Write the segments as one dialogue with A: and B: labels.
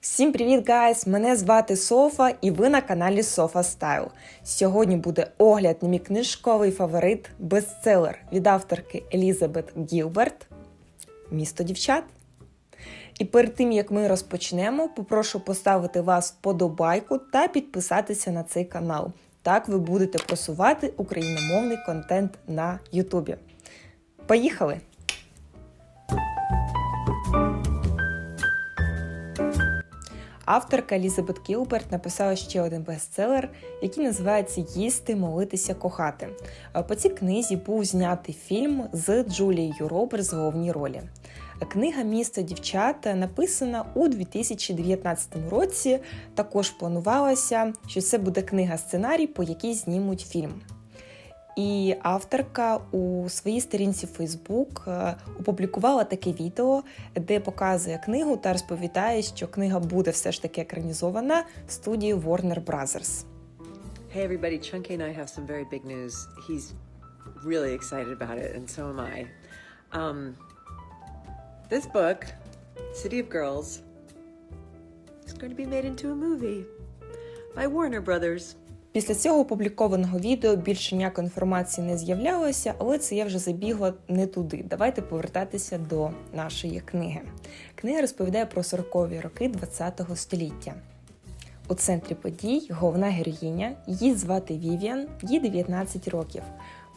A: Всім привіт, гайс! Мене звати Софа, і ви на каналі Софа Стайл. Сьогодні буде огляд на мій книжковий фаворит, бестселер від авторки Елізабет Гілберт Місто дівчат. І перед тим як ми розпочнемо, попрошу поставити вас вподобайку та підписатися на цей канал. Так ви будете просувати україномовний контент на Ютубі. Поїхали! Авторка Елізабет Кілберт написала ще один бестселер, який називається Їсти, молитися, кохати. Е, По цій книзі був знятий фільм з Джулією Робертс в головній ролі. Книга Місто дівчат написана у 2019 році. Також планувалося, що це буде книга-сценарій, по якій знімуть фільм. І авторка у своїй сторінці е, опублікувала таке відео, де показує книгу та розповідає, що книга буде все ж таки екранізована студією Warner Brothers.
B: Hey everybody, Chunky and I have some very big news. He's really excited about it, and so am I. Um, this book, City of Girls, is going to be made into a movie by Warner Brothers.
A: Після цього опублікованого відео більше ніякої інформації не з'являлося, але це я вже забігла не туди. Давайте повертатися до нашої книги. Книга розповідає про 40-ві роки ХХ століття. У центрі подій головна героїня, її звати Вівіан, їй 19 років.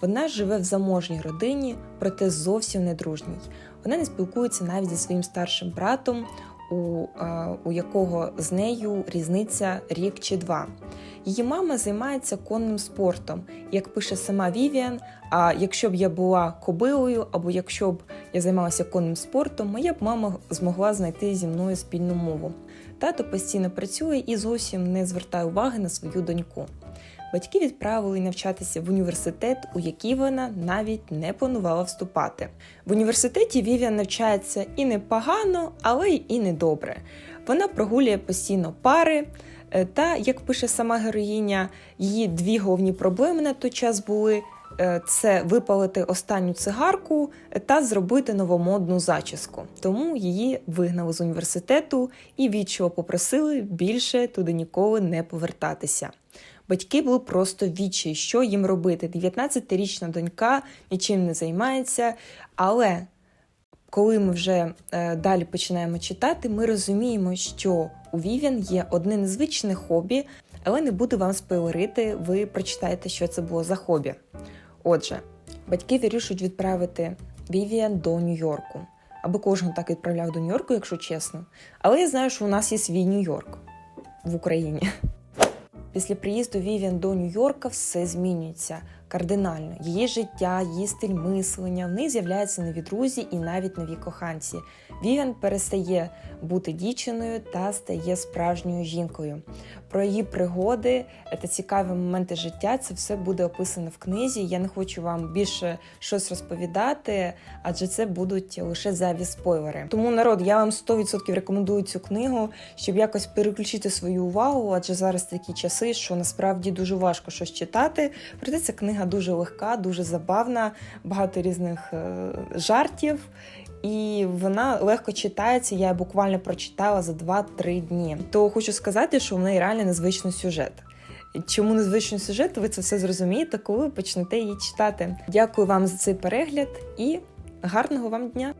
A: Вона живе в заможній родині, проте зовсім не дружній. Вона не спілкується навіть зі своїм старшим братом, у, е, у якого з нею різниця рік чи два. Її мама займається конним спортом. Як пише сама Вівіан, а якщо б я була кобилою, або якщо б я займалася конним спортом, моя б мама змогла знайти зі мною спільну мову. Тато постійно працює і зовсім не звертає уваги на свою доньку. Батьки відправили навчатися в університет, у який вона навіть не планувала вступати. В університеті Вівіан навчається і непогано, але й і недобре. Вона прогулює постійно пари. е, Та, як пише сама героїня, її дві головні проблеми на той час були: е, це випалити останню цигарку та зробити новомодну зачіску. Тому її вигнали з університету і відчого попросили більше туди ніколи не повертатися. Батьки були просто відчаї, що їм робити. 19-річна донька нічим не займається, але коли ми вже е, далі починаємо читати, ми розуміємо, що у Вівіан є одне незвичне хобі, але не буду вам спойлерити, ви прочитаєте, що це було за хобі. Отже, батьки вирішують відправити Вівіан до Нью-Йорку. Аби кожен так відправляв до Нью-Йорку, якщо чесно. Але я знаю, що у нас є свій Нью-Йорк в Україні. Після приїзду Вівіан до Нью-Йорка все змінюється кардинально. Її життя, її стиль мислення, в неї з'являються нові друзі і навіть нові коханці. Вівіан перестає бути дівчиною та стає справжньою жінкою. Про її пригоди та цікаві моменти життя це все буде описано в книзі. Я не хочу вам більше щось розповідати, адже це будуть лише зайві спойлери. Тому народ, я вам 100% рекомендую цю книгу, щоб якось переключити свою увагу, адже зараз такі часи, що насправді дуже важко щось читати. Проте ця книга дуже легка, дуже забавна, багато різних е, жартів. І вона легко читається. Я буквально прочитала за 2-3 дні. То хочу сказати, що в неї реально незвичний сюжет. Чому незвичний сюжет? Ви це все зрозумієте, коли ви почнете її читати. Дякую вам за цей перегляд і гарного вам дня!